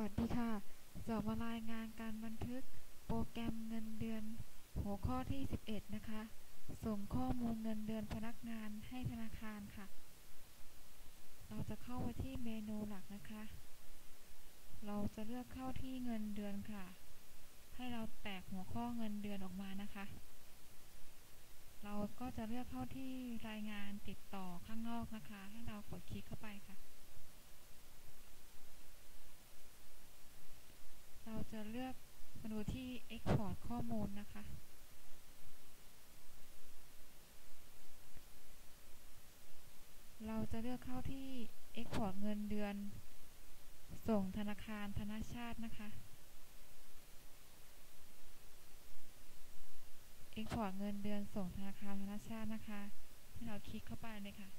วัสดีค่ะ จะมารายงานการบันทึกโปรแกรมเงินเดือน หัวข้อที่ 11 นะคะ ส่งข้อมูลเงินเดือนพนักงานให้ธนาคารค่ะ เราจะเข้าไปที่เมนูหลักนะคะ เราจะเลือกเข้าที่เงินเดือนค่ะ ให้เราแตกหัวข้อเงินเดือนออกมานะคะ เราก็จะเลือกเข้าที่รายงานติดต่อข้างนอกนะคะ ให้เรากดคลิกเข้าไปค่ะ เราจะเลือกมาดูที่ Export ข้อมูลนะคะ เราจะเลือกเข้าที่ Export เงินเดือน ส่งธนาคารธนชาตินะคะ Export เงินเดือนส่งธนาคารธนชาตินะคะ ให้เราคลิกเข้าไปเลยค่ะ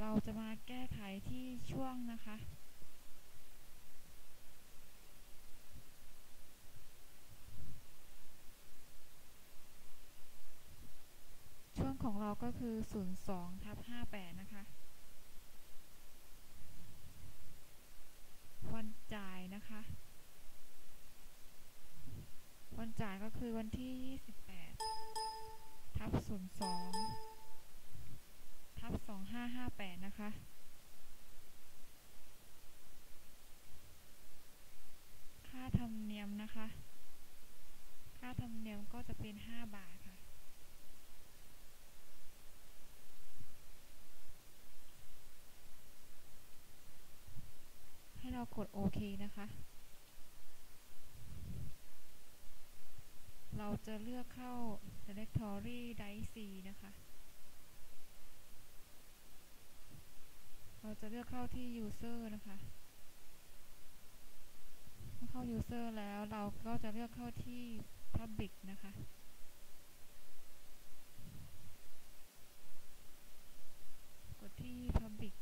เรา จะมาแก้ไขที่ช่วงนะคะ ช่วงของเราก็คือ 02ทับ58 นะคะวันจ่ายนะคะ วันจ่ายก็คือวันที่ 28ทับ02ทับ 2558 นะคะ ค่าธรรมเนียมนะคะ ค่าธรรมเนียมก็จะเป็น 5 บาทค่ะ ให้เรากดโอเคนะคะ เราจะเลือกเข้า directory drive นะคะ เราจะเลือกเข้าที่ user นะคะเมื่อเข้า user แล้วเราก็จะเลือกเข้าที่ public นะคะกดที่ public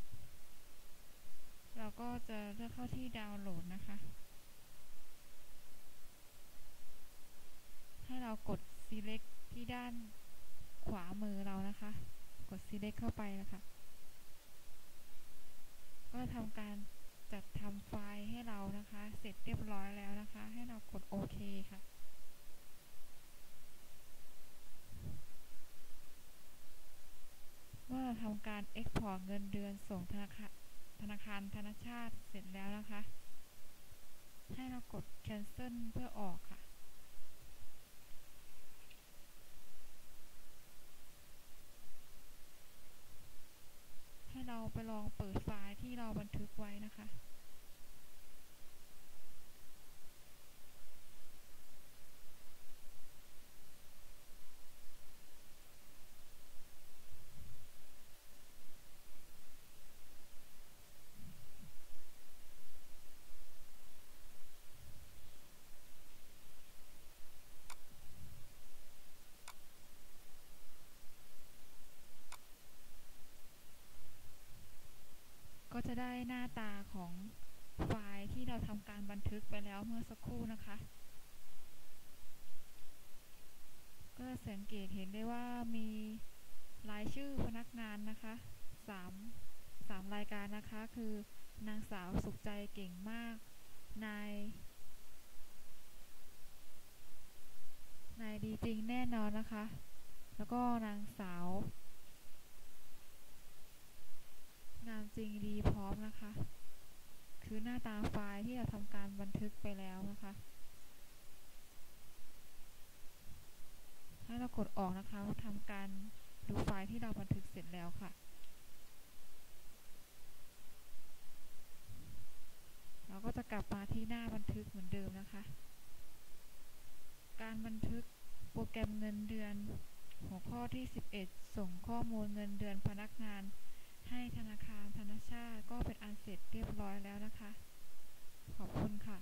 เราก็จะเลือกเข้าที่ดาวน์โหลดนะคะ ให้เรากด select ที่ด้านขวามือเรานะคะ กด select เข้าไปนะคะ ก็ทำการจัดทำไฟล์ให้เรานะคะ เสร็จเรียบร้อยแล้วนะคะ ให้เรากดโอเคค่ะเมื่อเราทำการ Export เงินเดือนส่งธนาคารธนาคารธนชาติเสร็จแล้วนะคะ ให้เรากด cancel เพื่อออกค่ะ ให้เราไป ลองเปิดไฟล์ที่เราบันทึกไว้นะคะ จะได้หน้าตาของไฟล์ที่เราทำการบันทึกไปแล้วเมื่อสักครู่นะคะ ก็สังเกตเห็นได้ว่ามีรายชื่อพนักงานนะคะสามสามรายการนะคะ คือนางสาวสุขใจเก่งมาก นายนายดีจริงแน่นอนนะคะ แล้วก็นางสาว งามจริงดีพร้อมนะคะ คือหน้าตาไฟล์ที่เราทำการบันทึกไปแล้วนะคะให้เรากดออกนะคะทำการดูไฟล์ที่เราบันทึกเสร็จแล้วค่ะ เราก็จะกลับมาที่หน้าบันทึกเหมือนเดิมนะคะ การบันทึกโปรแกรมเงินเดือน หัวข้อที่ 11 ส่งข้อมูลเงินเดือนพนักงาน ให้ธนาคารธนชาติก็เป็นอันเสร็จเรียบร้อยแล้วนะคะ ขอบคุณค่ะ